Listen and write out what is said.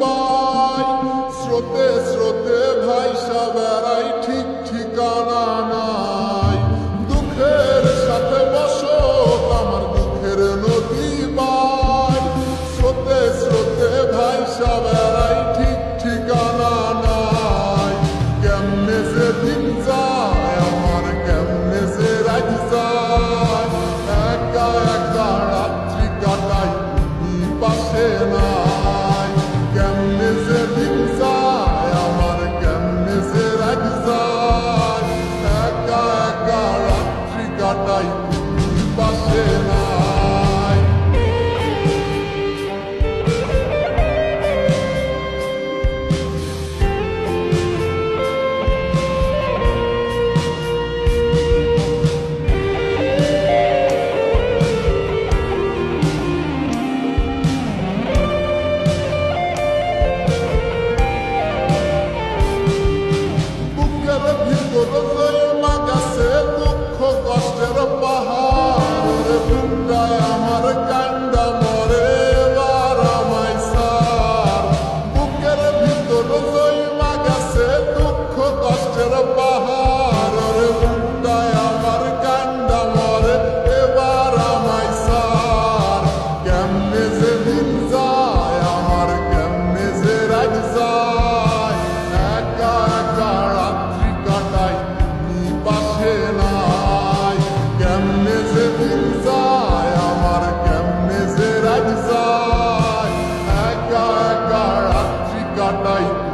ভাই স্রোতে স্রোতে ভাই সাবেরাই ঠিক ঠিকানা light. は。